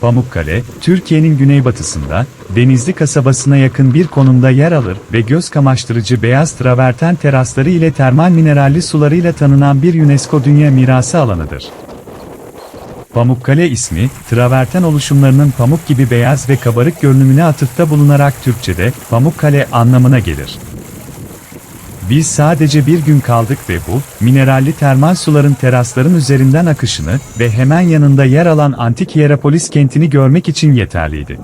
Pamukkale, Türkiye'nin güneybatısında, Denizli kasabasına yakın bir konumda yer alır ve göz kamaştırıcı beyaz traverten terasları ile termal mineralli sularıyla tanınan bir UNESCO Dünya Mirası alanıdır. Pamukkale ismi, traverten oluşumlarının pamuk gibi beyaz ve kabarık görünümüne atıfta bulunarak Türkçe'de Pamukkale anlamına gelir. Biz sadece bir gün kaldık ve bu, mineralli termal suların terasların üzerinden akışını ve hemen yanında yer alan antik Hierapolis kentini görmek için yeterliydi.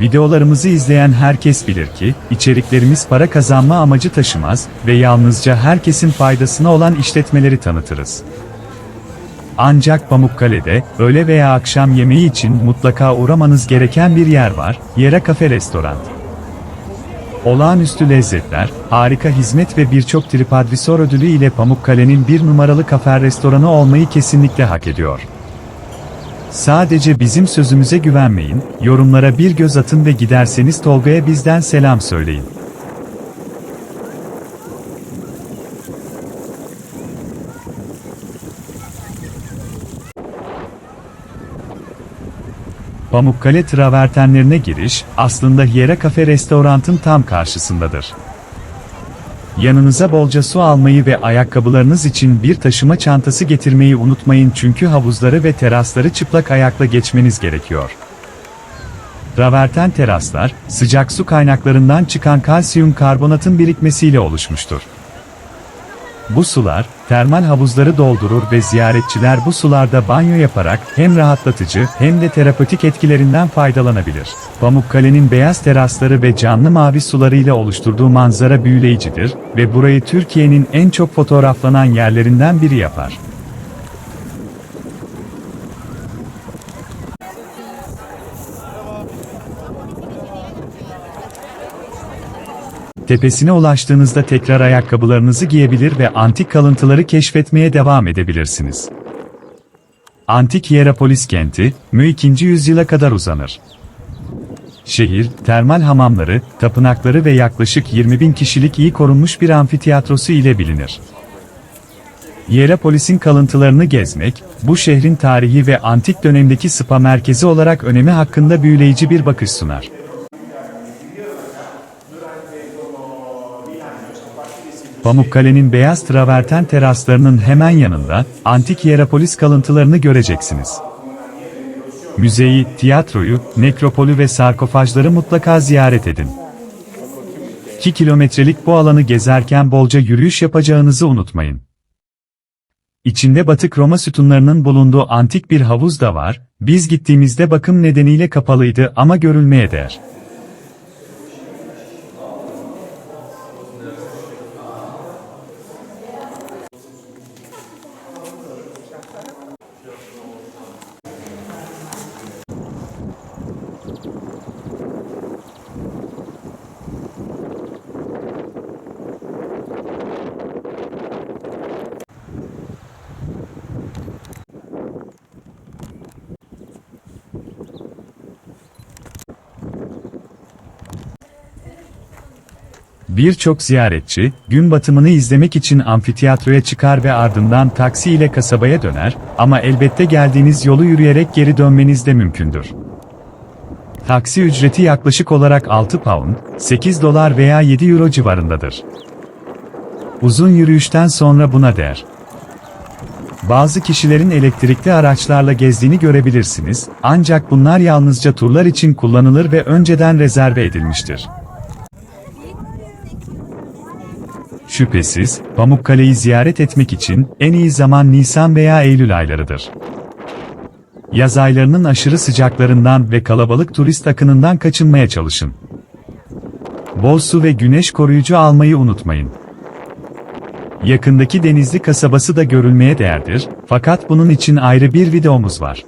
Videolarımızı izleyen herkes bilir ki, içeriklerimiz para kazanma amacı taşımaz ve yalnızca herkesin faydasına olan işletmeleri tanıtırız. Ancak Pamukkale'de, öğle veya akşam yemeği için mutlaka uğramanız gereken bir yer var, Yera Kafe Restoran. Olağanüstü lezzetler, harika hizmet ve birçok TripAdvisor ödülü ile Pamukkale'nin bir numaralı kafe restoranı olmayı kesinlikle hak ediyor. Sadece bizim sözümüze güvenmeyin, yorumlara bir göz atın ve giderseniz Tolga'ya bizden selam söyleyin. Pamukkale travertenlerine giriş, aslında Hiera Cafe restorantın tam karşısındadır. Yanınıza bolca su almayı ve ayakkabılarınız için bir taşıma çantası getirmeyi unutmayın çünkü havuzları ve terasları çıplak ayakla geçmeniz gerekiyor. Traverten teraslar, sıcak su kaynaklarından çıkan kalsiyum karbonatın birikmesiyle oluşmuştur. Bu sular, termal havuzları doldurur ve ziyaretçiler bu sularda banyo yaparak hem rahatlatıcı hem de terapötik etkilerinden faydalanabilir. Pamukkale'nin beyaz terasları ve canlı mavi sularıyla oluşturduğu manzara büyüleyicidir ve burayı Türkiye'nin en çok fotoğraflanan yerlerinden biri yapar. Tepesine ulaştığınızda tekrar ayakkabılarınızı giyebilir ve antik kalıntıları keşfetmeye devam edebilirsiniz. Antik Hierapolis kenti, Mü 2. yüzyıla kadar uzanır. Şehir, termal hamamları, tapınakları ve yaklaşık 20 bin kişilik iyi korunmuş bir amfiteyatrosu ile bilinir. Hierapolis'in kalıntılarını gezmek, bu şehrin tarihi ve antik dönemdeki spa merkezi olarak önemi hakkında büyüleyici bir bakış sunar. Pamukkale'nin beyaz traverten teraslarının hemen yanında, antik Hierapolis kalıntılarını göreceksiniz. Müzeyi, tiyatroyu, nekropolü ve sarkofajları mutlaka ziyaret edin. 2 kilometrelik bu alanı gezerken bolca yürüyüş yapacağınızı unutmayın. İçinde batık Roma sütunlarının bulunduğu antik bir havuz da var, biz gittiğimizde bakım nedeniyle kapalıydı ama görülmeye değer. Birçok ziyaretçi, gün batımını izlemek için amfiteyatroya çıkar ve ardından taksi ile kasabaya döner, ama elbette geldiğiniz yolu yürüyerek geri dönmeniz de mümkündür. Taksi ücreti yaklaşık olarak 6 pound, 8 dolar veya 7 euro civarındadır. Uzun yürüyüşten sonra buna değer. Bazı kişilerin elektrikli araçlarla gezdiğini görebilirsiniz, ancak bunlar yalnızca turlar için kullanılır ve önceden rezerve edilmiştir. Şüphesiz, Pamukkale'yi ziyaret etmek için en iyi zaman Nisan veya Eylül aylarıdır. Yaz aylarının aşırı sıcaklarından ve kalabalık turist akınından kaçınmaya çalışın. Bol su ve güneş koruyucu almayı unutmayın. Yakındaki denizli kasabası da görülmeye değerdir, fakat bunun için ayrı bir videomuz var.